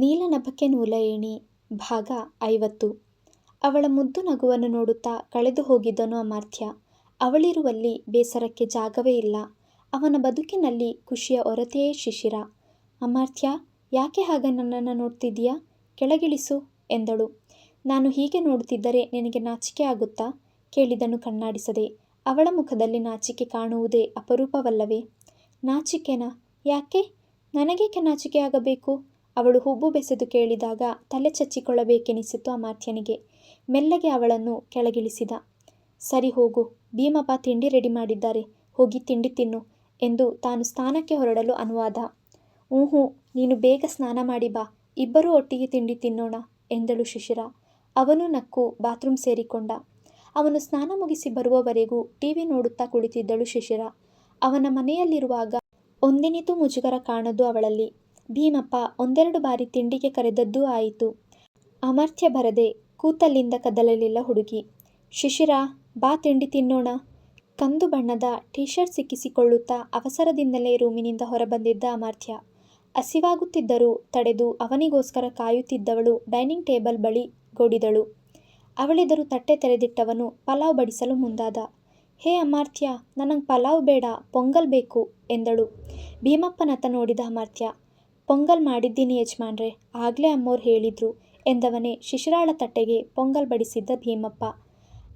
ನೀಲನಭಕ್ಕೆ ನೂಲ ಏಣಿ ಭಾಗ ಐವತ್ತು ಅವಳ ಮುದ್ದು ನಗುವನ್ನು ನೋಡುತ್ತಾ ಕಳೆದು ಹೋಗಿದ್ದನು ಅಮಾತ್ಯ. ಅವಳಿರುವಲ್ಲಿ ಬೇಸರಕ್ಕೆ ಜಾಗವೇ ಇಲ್ಲ. ಅವನ ಬದುಕಿನಲ್ಲಿ ಖುಷಿಯ ಹೊರತೆಯೇ ಶಿಶಿರ. ಅಮಾತ್ಯ, ಯಾಕೆ ಹಾಗೆ ನನ್ನನ್ನು ನೋಡ್ತಿದ್ದೀಯಾ ಕೆಳಗಿಳಿಸು ಎಂದಳು. ನಾನು ಹೀಗೆ ನೋಡುತ್ತಿದ್ದರೆ ನಿನಗೆ ನಾಚಿಕೆ ಆಗುತ್ತಾ? ಕೇಳಿದನು ಕಣ್ಣಾಡಿಸದೆ. ಅವಳ ಮುಖದಲ್ಲಿ ನಾಚಿಕೆ ಕಾಣುವುದೇ ಅಪರೂಪವಲ್ಲವೇ? ನಾಚಿಕೆನಾ? ಯಾಕೆ? ನನಗೇಕೆ ನಾಚಿಕೆಯಾಗಬೇಕು? ಅವಳು ಹುಬ್ಬು ಬೆಸೆದು ಕೇಳಿದಾಗ ತಲೆ ಚಚ್ಚಿಕೊಳ್ಳಬೇಕೆನಿಸಿತು ಅಮಾತ್ಯನಿಗೆ. ಮೆಲ್ಲಗೆ ಅವಳನ್ನು ಕೆಳಗಿಳಿಸಿದ. ಸರಿ ಹೋಗು, ಭೀಮಪ್ಪ ತಿಂಡಿ ರೆಡಿ ಮಾಡಿದ್ದಾರೆ, ಹೋಗಿ ತಿಂಡಿ ತಿನ್ನು ಎಂದು ತಾನು ಸ್ನಾನಕ್ಕೆ ಹೊರಡಲು ಅನುವಾದ. ಊಹೂ, ನೀನು ಬೇಗ ಸ್ನಾನ ಮಾಡಿ ಬಾ, ಇಬ್ಬರೂ ಒಟ್ಟಿಗೆ ತಿಂಡಿ ತಿನ್ನೋಣ ಎಂದಳು ಶಿಶಿರ. ಅವನು ನಕ್ಕು ಬಾತ್ರೂಮ್ ಸೇರಿಕೊಂಡ. ಅವನು ಸ್ನಾನ ಮುಗಿಸಿ ಬರುವವರೆಗೂ ಟಿವಿ ನೋಡುತ್ತಾ ಕುಳಿತಿದ್ದಳು ಶಿಶಿರ. ಅವನ ಮನೆಯಲ್ಲಿರುವಾಗ ಒಂದಿನಿತೂ ಮುಜುಗರ ಕಾಣದು ಅವಳಲ್ಲಿ. ಭೀಮಪ್ಪ ಒಂದೆರಡು ಬಾರಿ ತಿಂಡಿಗೆ ಕರೆದದ್ದೂ ಆಯಿತು. ಅಮರ್ಥ್ಯ ಬರದೆ ಕೂತಲ್ಲಿಂದ ಕದಲಲಿಲ್ಲ ಹುಡುಗಿ. ಶಿಶಿರ ಬಾ ತಿಂಡಿ ತಿನ್ನೋಣ. ಕಂದು ಬಣ್ಣದ ಟೀ ಶರ್ಟ್ ಸಿಕ್ಕಿಸಿಕೊಳ್ಳುತ್ತಾ ಅವಸರದಿಂದಲೇ ರೂಮಿನಿಂದ ಹೊರಬಂದಿದ್ದ ಅಮರ್ಥ್ಯ ಹಸಿವಾಗುತ್ತಿದ್ದರೂ ತಡೆದು ಅವನಿಗೋಸ್ಕರ ಕಾಯುತ್ತಿದ್ದವಳು ಡೈನಿಂಗ್ ಟೇಬಲ್ ಬಳಿ ಗೋಡಿದಳು. ಅವಳೆದರು ತಟ್ಟೆ ತೆರೆದಿಟ್ಟವನು ಪಲಾವ್ ಬಡಿಸಲು ಮುಂದಾದ. ಹೇ ಅಮಾರ್ಥ್ಯ ನನಗೆ ಪಲಾವ್ ಬೇಡ, ಪೊಂಗಲ್ ಬೇಕು ಎಂದಳು. ಭೀಮಪ್ಪನತ್ತ ನೋಡಿದ ಅಮಾತ್ಯ. ಪೊಂಗಲ್ ಮಾಡಿದ್ದೀನಿ ಯಜಮಾನ್ರೆ, ಆಗ್ಲೇ ಅಮ್ಮೋರು ಹೇಳಿದ್ರು ಎಂದವನೇ ಶಿಶಿರಾಳ ತಟ್ಟೆಗೆ ಪೊಂಗಲ್ ಬಡಿಸಿದ್ದ ಭೀಮಪ್ಪ.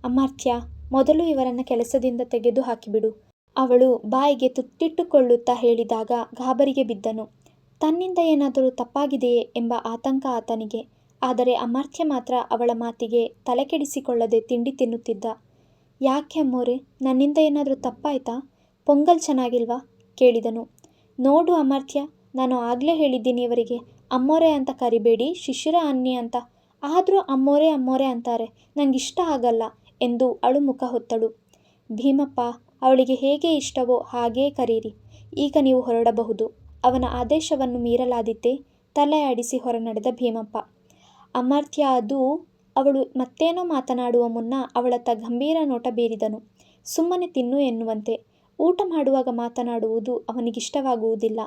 ಅಮರ್ಥ್ಯ ಮೊದಲು ಇವರನ್ನ ಕೆಲಸದಿಂದ ತೆಗೆದು ಹಾಕಿಬಿಡು. ಅವಳು ಬಾಯಿಗೆ ತುತ್ತಿಟ್ಟುಕೊಳ್ಳುತ್ತಾ ಹೇಳಿದಾಗ ಗಾಬರಿಗೆ ಬಿದ್ದನು. ತನ್ನಿಂದ ಏನಾದರೂ ತಪ್ಪಾಗಿದೆಯೇ ಎಂಬ ಆತಂಕ ಆತನಿಗೆ. ಆದರೆ ಅಮರ್ಥ್ಯ ಮಾತ್ರ ಅವಳ ಮಾತಿಗೆ ತಲೆಕೆಡಿಸಿಕೊಳ್ಳದೆ ತಿಂಡಿ ತಿನ್ನುತ್ತಿದ್ದ. ಯಾಕೆ ಅಮ್ಮೋರೆ, ನನ್ನಿಂದ ಏನಾದರೂ ತಪ್ಪಾಯ್ತಾ? ಪೊಂಗಲ್ ಚೆನ್ನಾಗಿಲ್ವಾ? ಕೇಳಿದನು. ನೋಡು ಅಮಾತ್ಯ, ನಾನು ಆಗಲೇ ಹೇಳಿದ್ದೀನಿ ಇವರಿಗೆ ಅಮ್ಮೋರೆ ಅಂತ ಕರಿಬೇಡಿ ಶಿಶಿರ ಅನ್ನಿ ಅಂತ. ಆದರೂ ಅಮ್ಮೋರೆ ಅಮ್ಮೋರೆ ಅಂತಾರೆ, ನಂಗಿಷ್ಟ ಆಗಲ್ಲ ಎಂದು ಅಳು ಮುಖ ಹೊತ್ತಳು. ಭೀಮಪ್ಪ, ಅವಳಿಗೆ ಹೇಗೆ ಇಷ್ಟವೋ ಹಾಗೇ ಕರೀರಿ. ಈಗ ನೀವು ಹೊರಡಬಹುದು. ಅವನ ಆದೇಶವನ್ನು ಮೀರಲಾದಿತ್ತೆ ತಲೆ ಆಡಿಸಿ ಹೊರನಡೆದ ಭೀಮಪ್ಪ. ಅಮರ್ಥ್ಯ ಅದು ಅವಳು ಮತ್ತೇನೋ ಮಾತನಾಡುವ ಮುನ್ನ ಅವಳತ್ತ ಗಂಭೀರ ನೋಟ ಬೀರಿದನು. ಸುಮ್ಮನೆ ತಿನ್ನು ಎನ್ನುವಂತೆ. ಊಟ ಮಾಡುವಾಗ ಮಾತನಾಡುವುದು ಅವನಿಗಿಷ್ಟವಾಗುವುದಿಲ್ಲ.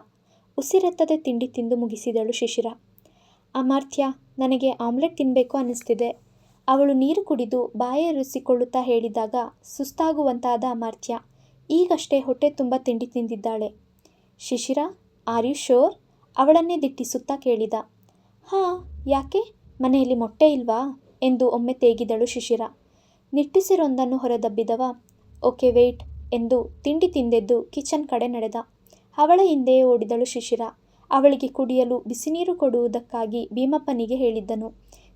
ಉಸಿರೆತ್ತದೆ ತಿಂಡಿ ತಿಂದು ಮುಗಿಸಿದಳು ಶಿಶಿರ. ಅಮಾರ್ಥ್ಯ ನನಗೆ ಆಮ್ಲೆಟ್ ತಿನ್ನಬೇಕು ಅನ್ನಿಸ್ತಿದೆ. ಅವಳು ನೀರು ಕುಡಿದು ಬಾಯೊರೆಸಿಕೊಳ್ಳುತ್ತಾ ಹೇಳಿದಾಗ ಸುಸ್ತಾಗುವಂತಾದ ಅಮಾರ್ಥ್ಯ ಈಗಷ್ಟೇ ಹೊಟ್ಟೆ ತುಂಬ ತಿಂಡಿ ತಿಂದಿದ್ದಾಳೆ. ಶಿಶಿರ, ಆರ್ ಯು ಶೋರ್ ಅವಳನ್ನೇ ದಿಟ್ಟಿಸುತ್ತಾ ಕೇಳಿದ. ಹಾಂ, ಯಾಕೆ? ಮನೆಯಲ್ಲಿ ಮೊಟ್ಟೆ ಇಲ್ವಾ? ಎಂದು ಒಮ್ಮೆ ತೇಗಿದಳು ಶಿಶಿರ. ನಿಟ್ಟುಸಿರೊಂದನ್ನು ಹೊರದಬ್ಬಿದವ ಓಕೆ ವೇಟ್ ಎಂದು ತಿಂಡಿ ತಿಂದೆದ್ದು ಕಿಚನ್ ಕಡೆ ನಡೆದ. ಅವಳ ಹಿಂದೆಯೇ ಓಡಿದಳು ಶಿಶಿರ. ಅವಳಿಗೆ ಕುಡಿಯಲು ಬಿಸಿನೀರು ಕೊಡುವುದಕ್ಕಾಗಿ ಭೀಮಪ್ಪನಿಗೆ ಹೇಳಿದ್ದನು.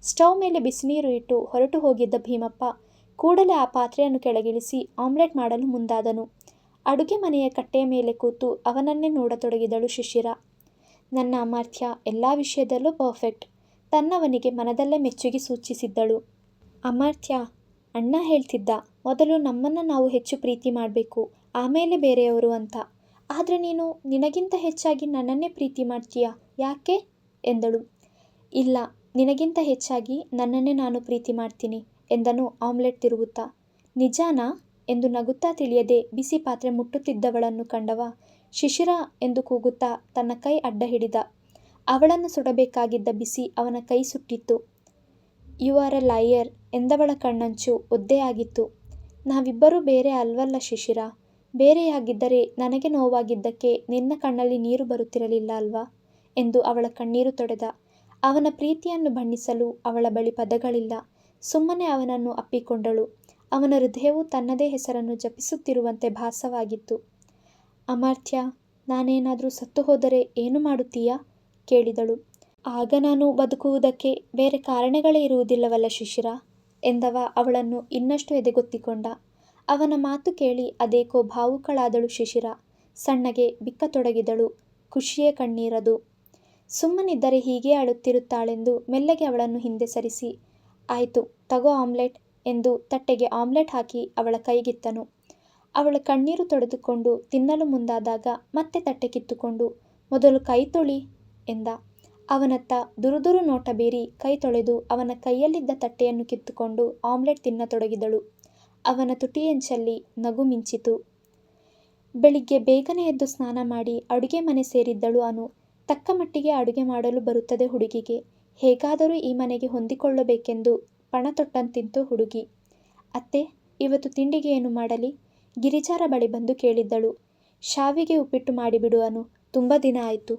ಸ್ಟವ್ ಮೇಲೆ ಬಿಸಿನೀರು ಇಟ್ಟು ಹೊರಟು ಹೋಗಿದ್ದ ಭೀಮಪ್ಪ ಕೂಡಲೇ ಆ ಪಾತ್ರೆಯನ್ನು ಕೆಳಗಿಳಿಸಿ ಆಮ್ಲೆಟ್ ಮಾಡಲು ಮುಂದಾದನು. ಅಡುಗೆ ಮನೆಯ ಕಟ್ಟೆಯ ಮೇಲೆ ಕೂತು ಅವನನ್ನೇ ನೋಡತೊಡಗಿದಳು ಶಿಶಿರ. ನನ್ನ ಅಮಾರ್ಥ್ಯ ಎಲ್ಲ ವಿಷಯದಲ್ಲೂ ಪರ್ಫೆಕ್ಟ್. ತನ್ನವನಿಗೆ ಮನದಲ್ಲೇ ಮೆಚ್ಚುಗೆ ಸೂಚಿಸಿದ್ದಳು. ಅಮಾರ್ಥ್ಯ ಅಣ್ಣ ಹೇಳ್ತಿದ್ದ, ಮೊದಲು ನಮ್ಮನ್ನು ನಾವು ಹೆಚ್ಚು ಪ್ರೀತಿ ಮಾಡಬೇಕು ಆಮೇಲೆ ಬೇರೆಯವರು ಅಂತ. ಆದ್ರೆ ನೀನು ನಿನಗಿಂತ ಹೆಚ್ಚಾಗಿ ನನ್ನನ್ನೇ ಪ್ರೀತಿ ಮಾಡ್ತೀಯ, ಯಾಕೆ? ಎಂದಳು. ಇಲ್ಲ, ನಿನಗಿಂತ ಹೆಚ್ಚಾಗಿ ನನ್ನನ್ನೇ ನಾನು ಪ್ರೀತಿ ಮಾಡ್ತೀನಿ ಎಂದನು ಆಮ್ಲೆಟ್ ತಿರುಗುತ್ತಾ ನಿಜಾನಾ? ಎಂದು ನಗುತ್ತಾ ತಿಳಿಯದೆ ಬಿಸಿ ಪಾತ್ರೆ ಮುಟ್ಟುತ್ತಿದ್ದವಳನ್ನು ಕಂಡವ ಶಿಶಿರ ಎಂದು ಕೂಗುತ್ತಾ ತನ್ನ ಕೈ ಅಡ್ಡ ಹಿಡಿದ. ಅವಳನ್ನು ಸುಡಬೇಕಾಗಿದ್ದ ಬಿಸಿ ಅವನ ಕೈ ಸುಟ್ಟಿತ್ತು. ಯು ಆರ್ ಎ ಲಾಯರ್ ಎಂದವಳ ಕಣ್ಣಂಚು ಒದ್ದೆಯಾಗಿತ್ತು. ನಾವಿಬ್ಬರೂ ಬೇರೆ ಅಲ್ವಲ್ಲ ಶಿಶಿರ? ಬೇರೆಯಾಗಿದ್ದರೆ ನನಗೆ ನೋವಾಗಿದ್ದಕ್ಕೆ ನಿನ್ನ ಕಣ್ಣಲ್ಲಿ ನೀರು ಬರುತ್ತಿರಲಿಲ್ಲ ಅಲ್ವಾ? ಎಂದು ಅವಳ ಕಣ್ಣೀರು ತೊಡೆದ. ಅವನ ಪ್ರೀತಿಯನ್ನು ಬಣ್ಣಿಸಲು ಅವಳ ಬಳಿ ಪದಗಳಿಲ್ಲ. ಸುಮ್ಮನೆ ಅವನನ್ನು ಅಪ್ಪಿಕೊಂಡಳು. ಅವನ ಹೃದಯವು ತನ್ನದೇ ಹೆಸರನ್ನು ಜಪಿಸುತ್ತಿರುವಂತೆ ಭಾಸವಾಗಿತ್ತು. ಅಮರ್ಥ್ಯ, ನಾನೇನಾದರೂ ಸತ್ತು ಹೋದರೆ ಏನು ಮಾಡುತ್ತೀಯಾ? ಕೇಳಿದಳು. ಆಗ ನಾನು ಬದುಕುವುದಕ್ಕೆ ಬೇರೆ ಕಾರಣಗಳೇ ಇರುವುದಿಲ್ಲವಲ್ಲ ಶಿಶಿರ? ಎಂದವ ಅವಳನ್ನು ಇನ್ನಷ್ಟು ಎದೆಗೊತ್ತಿಕೊಂಡ. ಅವನ ಮಾತು ಕೇಳಿ ಅದೇಕೋ ಭಾವುಕಳಾದಳು ಶಿಶಿರ. ಸಣ್ಣಗೆ ಬಿಕ್ಕತೊಡಗಿದಳು. ಖುಷಿಯೇ ಕಣ್ಣೀರದು. ಸುಮ್ಮನಿದ್ದರೆ ಹೀಗೇ ಅಳುತ್ತಿರುತ್ತಾಳೆಂದು ಮೆಲ್ಲಗೆ ಅವಳನ್ನು ಹಿಂದೆ ಸರಿಸಿ, ಆಯಿತು ತಗೋ ಆಮ್ಲೆಟ್ ಎಂದು ತಟ್ಟೆಗೆ ಆಮ್ಲೆಟ್ ಹಾಕಿ ಅವಳ ಕೈಗಿತ್ತನು. ಅವಳ ಕಣ್ಣೀರು ತೊಡೆದುಕೊಂಡು ತಿನ್ನಲು ಮುಂದಾದಾಗ ಮತ್ತೆ ತಟ್ಟೆ ಕಿತ್ತುಕೊಂಡು, ಮೊದಲು ಕೈ ತೊಳಿ ಎಂದ. ಅವನತ್ತ ದುರುದುರು ನೋಟ ಬೀರಿ ಕೈ ತೊಳೆದು ಅವನ ಕೈಯಲ್ಲಿದ್ದ ತಟ್ಟೆಯನ್ನು ಕಿತ್ತುಕೊಂಡು ಆಮ್ಲೆಟ್ ತಿನ್ನತೊಡಗಿದಳು. ಅವನ ತುಟಿಯಂಚಲ್ಲಿ ನಗು ಮಿಂಚಿತು. ಬೆಳಿಗ್ಗೆ ಬೇಗನೆ ಎದ್ದು ಸ್ನಾನ ಮಾಡಿ ಅಡುಗೆ ಮನೆ ಸೇರಿದ್ದಳು ಅನು. ತಕ್ಕ ಮಟ್ಟಿಗೆ ಅಡುಗೆ ಮಾಡಲು ಬರುತ್ತದೆ ಹುಡುಗಿಗೆ. ಹೇಗಾದರೂ ಈ ಮನೆಗೆ ಹೊಂದಿಕೊಳ್ಳಬೇಕೆಂದು ಪಣ ತೊಟ್ಟಂತಿದ್ದು ಹುಡುಗಿ. ಅತ್ತೆ, ಇವತ್ತು ತಿಂಡಿಗೆ ಏನು ಮಾಡಲಿ? ಗಿರಿಜಾರ ಬಳಿ ಬಂದು ಕೇಳಿದ್ದಳು. ಶಾವಿಗೆ ಉಪ್ಪಿಟ್ಟು ಮಾಡಿಬಿಡು ಅನು. ತುಂಬ ದಿನ ಆಯಿತು.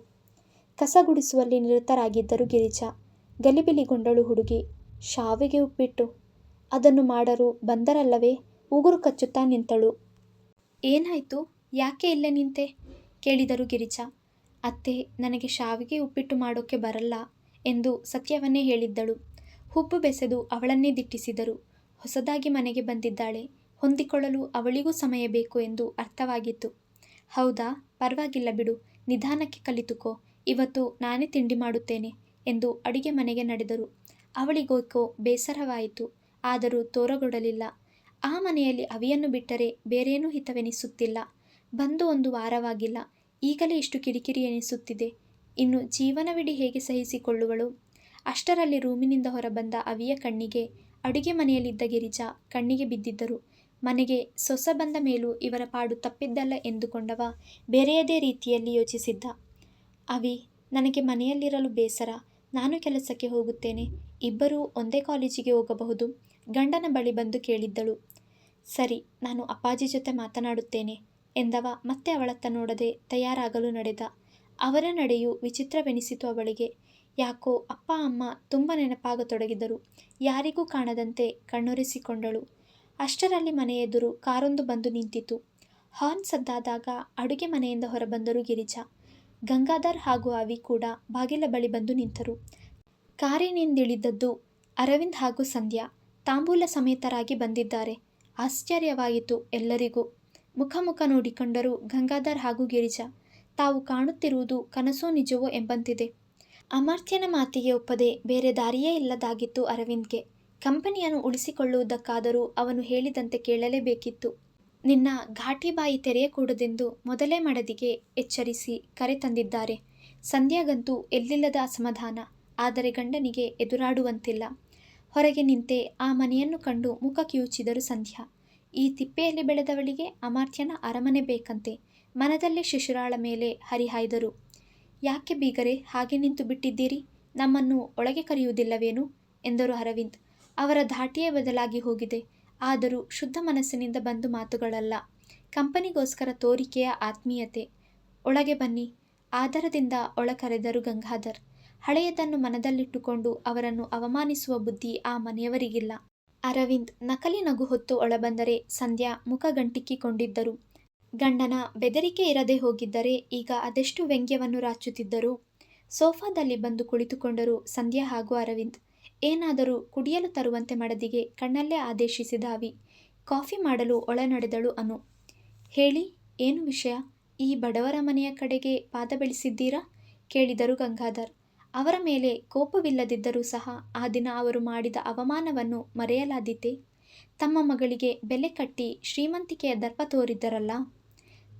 ಕಸ ಗುಡಿಸುವಲ್ಲಿ ನಿರತರಾಗಿದ್ದರು ಗಿರಿಜಾ. ಗಲಿಬಿಲಿಗೊಂಡಳು ಹುಡುಗಿ. ಶಾವಿಗೆ ಉಪ್ಪಿಟ್ಟು? ಅದನ್ನು ಮಾಡರು, ಬಂದರಲ್ಲವೇ? ಉಗುರು ಕಚ್ಚುತ್ತಾ ನಿಂತಳು. ಏನಾಯಿತು? ಯಾಕೆ ಇಲ್ಲೇ ನಿಂತೆ? ಕೇಳಿದರು ಗಿರಿಜಾ. ಅತ್ತೆ, ನನಗೆ ಶಾವಿಗೆ ಉಪ್ಪಿಟ್ಟು ಮಾಡೋಕೆ ಬರಲ್ಲ ಎಂದು ಸತ್ಯವನ್ನೇ ಹೇಳಿದ್ದಳು. ಹುಬ್ಬು ಬೆಸೆದು ಅವಳನ್ನೇ ದಿಟ್ಟಿಸಿದರು. ಹೊಸದಾಗಿ ಮನೆಗೆ ಬಂದಿದ್ದಾಳೆ. ಹೊಂದಿಕೊಳ್ಳಲು ಅವಳಿಗೂ ಸಮಯ ಬೇಕು ಎಂದು ಅರ್ಥವಾಗಿತ್ತು. ಹೌದಾ? ಪರವಾಗಿಲ್ಲ ಬಿಡು. ನಿಧಾನಕ್ಕೆ ಕಲಿತುಕೋ. ಇವತ್ತು ನಾನೇ ತಿಂಡಿ ಮಾಡುತ್ತೇನೆ ಎಂದು ಅಡಿಗೆ ಮನೆಗೆ ನಡೆದರು. ಅವಳಿಗೋಕೋ ಬೇಸರವಾಯಿತು. ಆದರೂ ತೋರಗೊಡಲಿಲ್ಲ. ಆ ಮನೆಯಲ್ಲಿ ಅವಿಯನ್ನು ಬಿಟ್ಟರೆ ಬೇರೇನೂ ಹಿತವೆನಿಸುತ್ತಿಲ್ಲ. ಬಂದು ಒಂದು ವಾರವಾಗಿಲ್ಲ. ಈಗಲೇ ಇಷ್ಟು ಕಿರಿಕಿರಿ ಎನಿಸುತ್ತಿದೆ. ಇನ್ನು ಜೀವನವಿಡೀ ಹೇಗೆ ಸಹಿಸಿಕೊಳ್ಳುವಳು? ಅಷ್ಟರಲ್ಲಿ ರೂಮಿನಿಂದ ಹೊರಬಂದ ಅವಿಯ ಕಣ್ಣಿಗೆ, ಅಡುಗೆ ಮನೆಯಲ್ಲಿದ್ದ ಗಿರಿಜಾ ಕಣ್ಣಿಗೆ ಬಿದ್ದಿದ್ದರು. ಮನೆಗೆ ಸೊಸ ಬಂದ ಮೇಲೂ ಇವರ ಪಾಡು ತಪ್ಪಿದ್ದಲ್ಲ ಎಂದುಕೊಂಡವ ಬೇರೆಯದೇ ರೀತಿಯಲ್ಲಿ ಯೋಚಿಸಿದ್ದ. ಅವಿ, ನನಗೆ ಮನೆಯಲ್ಲಿರಲು ಬೇಸರ. ನಾನು ಕೆಲಸಕ್ಕೆ ಹೋಗುತ್ತೇನೆ. ಇಬ್ಬರೂ ಒಂದೇ ಕಾಲೇಜಿಗೆ ಹೋಗಬಹುದು. ಗಂಡನ ಬಳಿ ಬಂದು ಕೇಳಿದ್ದಳು. ಸರಿ, ನಾನು ಅಪ್ಪಾಜಿ ಜೊತೆ ಮಾತನಾಡುತ್ತೇನೆ ಎಂದವ ಮತ್ತೆ ಅವಳತ್ತ ನೋಡದೆ ತಯಾರಾಗಲು ನಡೆದ. ಅವರ ನಡೆಯು ವಿಚಿತ್ರವೆನಿಸಿತು ಅವಳಿಗೆ. ಯಾಕೋ ಅಪ್ಪ, ಅಮ್ಮ ತುಂಬ ನೆನಪಾಗತೊಡಗಿದರು. ಯಾರಿಗೂ ಕಾಣದಂತೆ ಕಣ್ಣೊರೆಸಿಕೊಂಡಳು. ಅಷ್ಟರಲ್ಲಿ ಮನೆ ಎದುರು ಕಾರೊಂದು ಬಂದು ನಿಂತಿತು ಹಾರ್ನ್ ಸದ್ದಾದಾಗ ಅಡುಗೆ ಮನೆಯಿಂದ ಹೊರಬಂದರು ಗಿರಿಜಾ. ಗಂಗಾಧರ್ ಹಾಗೂ ಅವಿ ಕೂಡ ಬಾಗಿಲ ಬಳಿ ಬಂದು ನಿಂತರು. ಕಾರಿನಿಂದಿಳಿದದ್ದು ಅರವಿಂದ್ ಹಾಗೂ ಸಂಧ್ಯಾ ತಾಂಬೂಲ ಸಮೇತರಾಗಿ ಬಂದಿದ್ದಾರೆ. ಆಶ್ಚರ್ಯವಾಯಿತು ಎಲ್ಲರಿಗೂ. ಮುಖ ಮುಖ ನೋಡಿಕೊಂಡರು ಗಂಗಾಧರ್ ಹಾಗೂ ಗಿರಿಜಾ, ತಾವು ಕಾಣುತ್ತಿರುವುದು ಕನಸೋ ನಿಜವೋ ಎಂಬಂತಿದೆ. ಅಮರ್ತ್ಯನ ಮಾತಿಗೆ ಒಪ್ಪದೆ ಬೇರೆ ದಾರಿಯೇ ಇಲ್ಲದಾಗಿತ್ತು ಅರವಿಂದ್ಗೆ. ಕಂಪನಿಯನ್ನು ಉಳಿಸಿಕೊಳ್ಳುವುದಕ್ಕಾದರೂ ಅವನು ಹೇಳಿದಂತೆ ಕೇಳಲೇಬೇಕಿತ್ತು. ನಿನ್ನ ಘಾಟಿ ಬಾಯಿ ತೆರೆಯಕೂಡದೆಂದು ಮೊದಲೇ ಮಡದಿಗೆ ಎಚ್ಚರಿಸಿ ಕರೆ ತಂದಿದ್ದಾರೆ. ಸಂಧ್ಯಾಗಂತೂ ಎಲ್ಲಿಲ್ಲದ ಅಸಮಾಧಾನ, ಆದರೆ ಗಂಡನಿಗೆ ಎದುರಾಡುವಂತಿಲ್ಲ. ಹೊರಗೆ ನಿಂತೆ ಆ ಮನೆಯನ್ನು ಕಂಡು ಮುಖ ಕಿವುಚಿದರು ಸಂಧ್ಯಾ. ಈ ತಿಪ್ಪೆಯಲ್ಲಿ ಬೆಳೆದವಳಿಗೆ ಅಮಾರ್ತ್ಯನ ಅರಮನೆ ಬೇಕಂತೆ. ಮನದಲ್ಲೇ ಶಿಶುರಾಳ ಮೇಲೆ ಹರಿಹಾಯ್ದರು. ಯಾಕೆ ಬೀಗರೆ ಹಾಗೆ ನಿಂತು ಬಿಟ್ಟಿದ್ದೀರಿ? ನಮ್ಮನ್ನು ಒಳಗೆ ಕರೆಯುವುದಿಲ್ಲವೇನು? ಎಂದರು ಅರವಿಂದ್. ಅವರ ಧಾಟಿಯೇ ಬದಲಾಗಿ ಹೋಗಿದೆ. ಆದರೂ ಶುದ್ಧ ಮನಸ್ಸಿನಿಂದ ಬಂದು ಮಾತುಗಳಲ್ಲ. ಕಂಪನಿಗೋಸ್ಕರ ತೋರಿಕೆಯ ಆತ್ಮೀಯತೆ. ಒಳಗೆ ಬನ್ನಿ. ಆದರದಿಂದ ಒಳ ಕರೆದರು ಗಂಗಾಧರ್. ಹಳೆಯದನ್ನು ಮನದಲ್ಲಿಟ್ಟುಕೊಂಡು ಅವರನ್ನು ಅವಮಾನಿಸುವ ಬುದ್ಧಿ ಆ ಮನೆಯವರಿಗಿಲ್ಲ. ಅರವಿಂದ್ ನಕಲಿ ನಗು ಹೊತ್ತು ಒಳಬಂದರೆ ಸಂಧ್ಯಾ ಮುಖ ಗಂಟಿಕ್ಕಿಕೊಂಡಿದ್ದರು. ಗಂಡನ ಬೆದರಿಕೆ ಇರದೆ ಹೋಗಿದ್ದರೆ ಈಗ ಅದೆಷ್ಟು ವ್ಯಂಗ್ಯವನ್ನು ರಾಚುತ್ತಿದ್ದರು. ಸೋಫಾದಲ್ಲಿ ಬಂದು ಕುಳಿತುಕೊಂಡರು ಸಂಧ್ಯಾ ಹಾಗೂ ಅರವಿಂದ್. ಏನಾದರೂ ಕುಡಿಯಲು ತರುವಂತೆ ಮಡದಿಗೆ ಕಣ್ಣಲ್ಲೇ ಆದೇಶಿಸಿದ ಅವಿ, ಕಾಫಿ ಮಾಡಲು ಒಳನಡೆದಳು ಅನು. ಹೇಳಿ, ಏನು ವಿಷಯ? ಈ ಬಡವರ ಮನೆಯ ಕಡೆಗೆ ಪಾದ ಬೆಳೆಸಿದ್ದೀರಾ? ಕೇಳಿದರು ಗಂಗಾಧರ್. ಅವರ ಮೇಲೆ ಕೋಪವಿಲ್ಲದಿದ್ದರೂ ಸಹ ಆ ದಿನ ಅವರು ಮಾಡಿದ ಅವಮಾನವನ್ನು ಮರೆಯಲಾದೀತೆ. ತಮ್ಮ ಮಗಳಿಗೆ ಬೆಲೆ ಕಟ್ಟಿ ಶ್ರೀಮಂತಿಕೆಯ ದರ್ಪ ತೋರಿದ್ದರಲ್ಲ.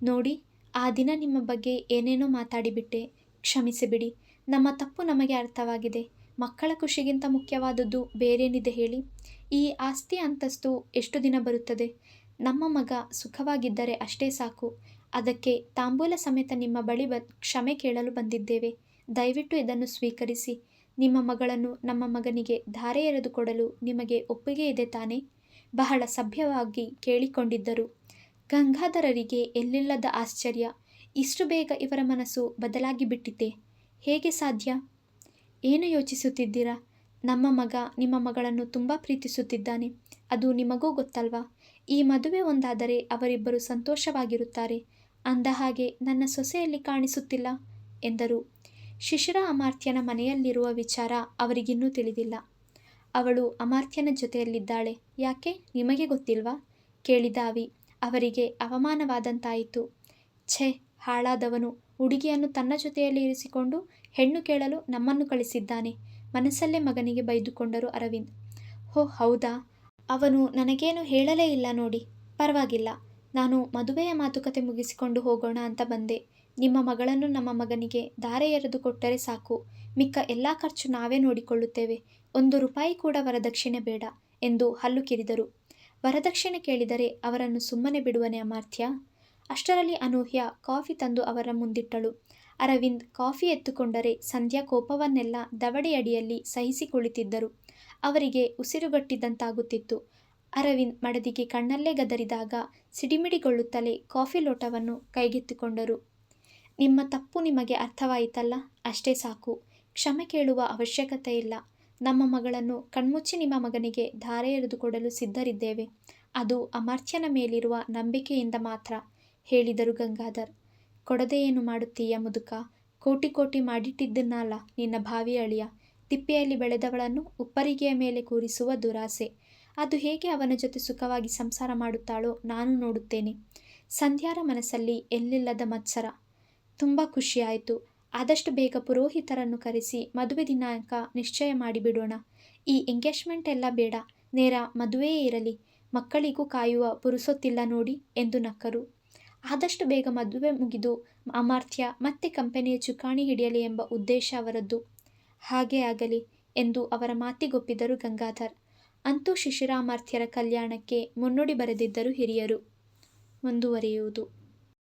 ನೋಡಿ, ಆ ದಿನ ನಿಮ್ಮ ಬಗ್ಗೆ ಏನೇನೋ ಮಾತಾಡಿಬಿಟ್ಟೆ. ಕ್ಷಮಿಸಿಬಿಡಿ, ನಮ್ಮ ತಪ್ಪು ನಮಗೆ ಅರ್ಥವಾಗಿದೆ. ಮಕ್ಕಳ ಖುಷಿಗಿಂತ ಮುಖ್ಯವಾದದ್ದು ಬೇರೇನಿದೆ ಹೇಳಿ? ಈ ಆಸ್ತಿ ಅಂತಸ್ತು ಎಷ್ಟು ದಿನ ಬರುತ್ತದೆ? ನಮ್ಮ ಮಗ ಸುಖವಾಗಿದ್ದರೆ ಅಷ್ಟೇ ಸಾಕು. ಅದಕ್ಕೆ ತಾಂಬೂಲ ಸಮೇತ ನಿಮ್ಮ ಬಳಿ ಬ, ಕ್ಷಮೆ ಕೇಳಲು ಬಂದಿದ್ದೇವೆ. ದಯವಿಟ್ಟು ಇದನ್ನು ಸ್ವೀಕರಿಸಿ. ನಿಮ್ಮ ಮಗಳನ್ನು ನಮ್ಮ ಮಗನಿಗೆ ಧಾರೆ ಎರೆದು ಕೊಡಲು ನಿಮಗೆ ಒಪ್ಪಿಗೆ ಇದೆ ತಾನೇ? ಬಹಳ ಸಭ್ಯವಾಗಿ ಕೇಳಿಕೊಂಡಿದ್ದರು. ಗಂಗಾಧರರಿಗೆ ಎಲ್ಲಿಲ್ಲದ ಆಶ್ಚರ್ಯ. ಇಷ್ಟು ಬೇಗ ಇವರ ಮನಸ್ಸು ಬದಲಾಗಿ ಬಿಟ್ಟಿತೆ ಹೇಗೆ ಸಾಧ್ಯ? ಏನು ಯೋಚಿಸುತ್ತಿದ್ದೀರಾ? ನಮ್ಮ ಮಗ ನಿಮ್ಮ ಮಗಳನ್ನು ತುಂಬ ಪ್ರೀತಿಸುತ್ತಿದ್ದಾನೆ. ಅದು ನಿಮಗೂ ಗೊತ್ತಲ್ವಾ? ಈ ಮದುವೆ ಒಂದಾದರೆ ಅವರಿಬ್ಬರು ಸಂತೋಷವಾಗಿರುತ್ತಾರೆ. ಅಂದ ಹಾಗೆ ನನ್ನ ಸೊಸೆಯಲ್ಲಿ ಕಾಣಿಸುತ್ತಿಲ್ಲ, ಎಂದರು. ಶಿಶಿರ ಅಮಾರ್ತ್ಯನ ಮನೆಯಲ್ಲಿರುವ ವಿಚಾರ ಅವರಿಗಿನ್ನೂ ತಿಳಿದಿಲ್ಲ. ಅವಳು ಅಮಾರ್ತ್ಯನ ಜೊತೆಯಲ್ಲಿದ್ದಾಳೆ. ಯಾಕೆ? ನಿಮಗೆ ಗೊತ್ತಿಲ್ವಾ? ಕೇಳಿದ ಅವಿ. ಅವರಿಗೆ ಅವಮಾನವಾದಂತಾಯಿತು. ಛೆ ಹಾಳಾದವನು. ಹುಡುಗಿಯನ್ನು ತನ್ನ ಜೊತೆಯಲ್ಲಿ ಇರಿಸಿಕೊಂಡು ಹೆಣ್ಣು ಕೇಳಲು ನಮ್ಮನ್ನು ಕಳಿಸಿದ್ದಾನೆ. ಮನಸ್ಸಲ್ಲೇ ಮಗನಿಗೆ ಬೈದುಕೊಂಡರು ಅರವಿಂದ್. ಹೋ, ಹೌದಾ? ಅವನು ನನಗೇನು ಹೇಳಲೇ ಇಲ್ಲ ನೋಡಿ. ಪರವಾಗಿಲ್ಲ. ನಾನು ಮದುವೆಯ ಮಾತುಕತೆ ಮುಗಿಸಿಕೊಂಡು ಹೋಗೋಣ ಅಂತ ಬಂದೆ. ನಿಮ್ಮ ಮಗಳನ್ನು ನಮ್ಮ ಮಗನಿಗೆ ದಾರೆ ಎರೆದು ಕೊಟ್ಟರೆ ಸಾಕು. ಮಿಕ್ಕ ಎಲ್ಲ ಖರ್ಚು ನಾವೇ ನೋಡಿಕೊಳ್ಳುತ್ತೇವೆ. ಒಂದು ರೂಪಾಯಿ ಕೂಡ ವರದಕ್ಷಿಣೆ ಬೇಡ ಎಂದು ಹಲ್ಲು ಕಿರಿದರು. ವರದಕ್ಷಿಣೆ ಕೇಳಿದರೆ ಅವರನ್ನು ಸುಮ್ಮನೆ ಬಿಡುವನೆ ಅಮಾರ್ತ್ಯ? ಅಷ್ಟರಲ್ಲಿ ಅನೂಹ್ಯ ಕಾಫಿ ತಂದು ಅವರ ಮುಂದಿಟ್ಟಳು ಅರವಿಂದ್ ಕಾಫಿ ಎತ್ತುಕೊಂಡರೆ ಸಂಧ್ಯಾ ಕೋಪವನ್ನೆಲ್ಲ ದವಡೆಯಡಿಯಲ್ಲಿ ಸಹಿಸಿ ಕುಳಿತಿದ್ದರು. ಅವರಿಗೆ ಉಸಿರುಗಟ್ಟಿದ್ದಂತಾಗುತ್ತಿತ್ತು ಅರವಿಂದ್ ಮಡದಿಗೆ ಕಣ್ಣಲ್ಲೇ ಗದರಿದಾಗ ಸಿಡಿಮಿಡಿಗೊಳ್ಳುತ್ತಲೇ ಕಾಫಿ ಲೋಟವನ್ನು ಕೈಗೆತ್ತಿಕೊಂಡರು. ನಿಮ್ಮ ತಪ್ಪು ನಿಮಗೆ ಅರ್ಥವಾಯಿತಲ್ಲ, ಅಷ್ಟೇ ಸಾಕು. ಕ್ಷಮೆ ಕೇಳುವ ಅವಶ್ಯಕತೆ ಇಲ್ಲ ನಮ್ಮ ಮಗಳನ್ನು ಕಣ್ಮುಚ್ಚಿ ನಿಮ್ಮ ಮಗನಿಗೆ ಧಾರೆ ಎರೆದುಕೊಡಲು ಸಿದ್ಧರಿದ್ದೇವೆ. ಅದು ಅಮರ್ಥ್ಯನ ಮೇಲಿರುವ ನಂಬಿಕೆಯಿಂದ ಮಾತ್ರ ಹೇಳಿದರು ಗಂಗಾಧರ್. ಕೊಡದೆ ಏನು ಮಾಡುತ್ತೀಯ ಮುದುಕ ಕೋಟಿ ಕೋಟಿ ಮಾಡಿಟ್ಟಿದ್ದನ್ನಲ್ಲ ನಿನ್ನ ಭಾವಿ ಅಳಿಯ. ತಿಪ್ಪೆಯಲ್ಲಿ ಬೆಳೆದವಳನ್ನು ಉಪ್ಪರಿಗೆಯ ಮೇಲೆ ಕೂರಿಸುವ ದುರಾಸೆ. ಅದು ಹೇಗೆ ಅವನ ಜೊತೆ ಸುಖವಾಗಿ ಸಂಸಾರ ಮಾಡುತ್ತಾಳೋ ನಾನು ನೋಡುತ್ತೇನೆ. ಸಂಧ್ಯಾರ ಮನಸ್ಸಲ್ಲಿ ಎಲ್ಲಿಲ್ಲದ ಮತ್ಸರ. ತುಂಬ ಖುಷಿಯಾಯಿತು. ಆದಷ್ಟು ಬೇಗ ಪುರೋಹಿತರನ್ನು ಕರೆಸಿ ಮದುವೆ ದಿನಾಂಕ ನಿಶ್ಚಯ ಮಾಡಿಬಿಡೋಣ. ಈ ಎಂಗೇಜ್ಮೆಂಟ್ ಎಲ್ಲ ಬೇಡ, ನೇರ ಮದುವೆಯೇ ಇರಲಿ. ಮಕ್ಕಳಿಗೂ ಕಾಯುವ ಪುರುಸೊತ್ತಿಲ್ಲ ನೋಡಿ ಎಂದು ನಕ್ಕರು. ಆದಷ್ಟು ಬೇಗ ಮದುವೆ ಮುಗಿದು ಅಮರ್ತ್ಯ ಮತ್ತೆ ಕಂಪನಿಯ ಚುಕಾಣಿ ಹಿಡಿಯಲಿ ಎಂಬ ಉದ್ದೇಶ ಅವರದ್ದು. ಹಾಗೇ ಆಗಲಿ ಎಂದು ಅವರ ಮಾತಿಗೊಪ್ಪಿದರು ಗಂಗಾಧರ್. ಅಂತೂ ಶಿಶಿರಾಮರ್ತ್ಯರ ಕಲ್ಯಾಣಕ್ಕೆ ಮುನ್ನುಡಿ ಬರೆದಿದ್ದರು ಹಿರಿಯರು. ಮುಂದುವರಿಯುವುದು